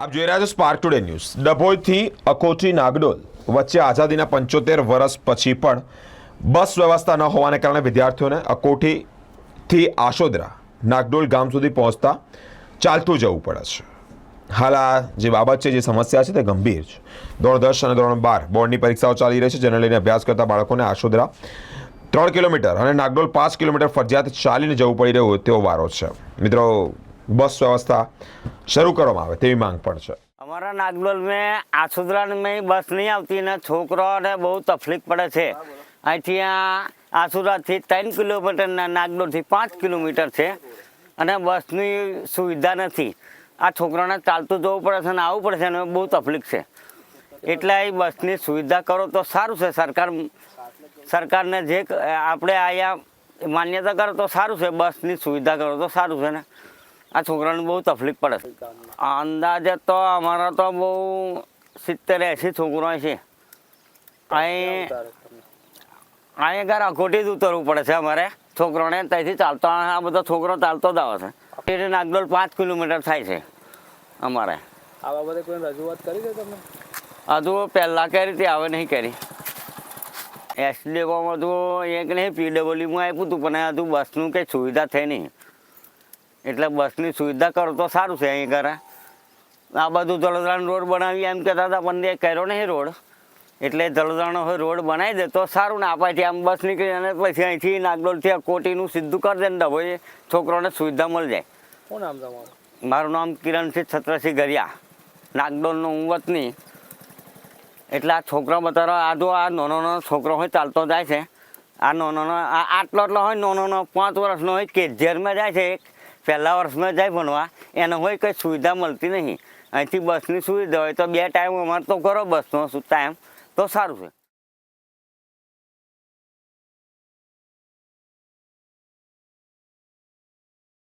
આપ જોઈ રહ્યા છો સ્પાર્ક ટુડે ન્યૂઝ ડભોઈથી અકોટી નાગડોલ વચ્ચે આઝાદીના પંચોતેર વર્ષ પછી પણ બસ વ્યવસ્થા ન હોવાને કારણે વિદ્યાર્થીઓને અકોટીથી આશોદરા નાગડોલ ગામ સુધી પહોંચતા ચાલતું જવું પડે છે. હાલ આ જે બાબત છે, જે સમસ્યા છે, તે ગંભીર છે. ધોરણ દસ અને ધોરણ બાર બોર્ડની પરીક્ષાઓ ચાલી રહી છે, જેને લઈને અભ્યાસ કરતા બાળકોને આશોદરા ત્રણ કિલોમીટર અને નાગડોલ પાંચ કિલોમીટર ફરજિયાત ચાલીને જવું પડી રહ્યું હોય તેવો વારો છે. મિત્રો બસ વ્યવસ્થા શરૂ કરવામાં આવે તેવી માંગ પણ છે. અમારા નાગડોલ મેં આસુદરા में બસ નહીં આવતી ને છોકરાઓને બહુ તકલીફ પડે છે. અહીંથી આસુરાથી ત્રણ કિલોમીટર ને નાગડોલથી પાંચ કિલોમીટર છે અને બસની સુવિધા નથી. આ છોકરાને ચાલતું જવું પડે છે અને આવવું પડે છે અને બહુ તકલીફ છે. એટલે એ બસની સુવિધા કરો તો સારું છે. સરકાર સરકારને જે આપણે અહીંયા માન્યતા કરો તો સારું છે. બસની સુવિધા કરો તો સારું છે ને. આ છોકરાને બહુ તકલીફ પડે છે. અંદાજે તો અમારા તો બહુ સિત્તેર એંસી છોકરો છે. અહીં અહીં ઘર અખોટી જ ઉતરવું પડે છે અમારે. છોકરોને ત્યાંથી ચાલતો આ બધો છોકરો ચાલતો જ આવે છે. એટલે નાગડોલ પાંચ કિલોમીટર થાય છે અમારે. આ બાબતે કોઈ રજૂઆત કરી છે તમે હજુ પહેલાં કરી હતી હવે નહીં કરી. એસડીઓમાં તો એક નહીં પીડબ્લ્યુમાં આપ્યું હતું પણ હજુ બસનું કંઈ સુવિધા થઈ નહીં. એટલે બસની સુવિધા કરો તો સારું છે અહીં ઘરે. આ બધું જળધારણ રોડ બનાવી એમ કહેતા હતા પણ એ કર્યો નહીં રોડ. એટલે જળધારણનો હોય રોડ બનાવી દે તો સારું ને આપણથી આમ બસ નીકળી અને પછી અહીંથી નાગડોલથી આ કોટીનું સીધું કરી દે ને એ છોકરોને સુવિધા મળી જાય. શું નામ તમારું? મારું નામ કિરણસિંહ છત્રસિંહ ગરિયા. નાગડોલનો હું વતની. એટલે આ છોકરા બતાવો આ જો આ નાનો નાનો છોકરો હોય ચાલતો જાય છે. આ નાનો આ આટલો આટલો હોય નાનો નાનો પાંચ વર્ષનો હોય કે ઝેરમાં જાય છે એક પહેલા વર્ષમાં જાય ભણવા એને હોય કંઈ સુવિધા મળતી નહીં. અહીંથી બસની સુવિધા હોય તો બે ટાઈમ અમારે તો કરો બસનો ટાઈમ તો સારું છે.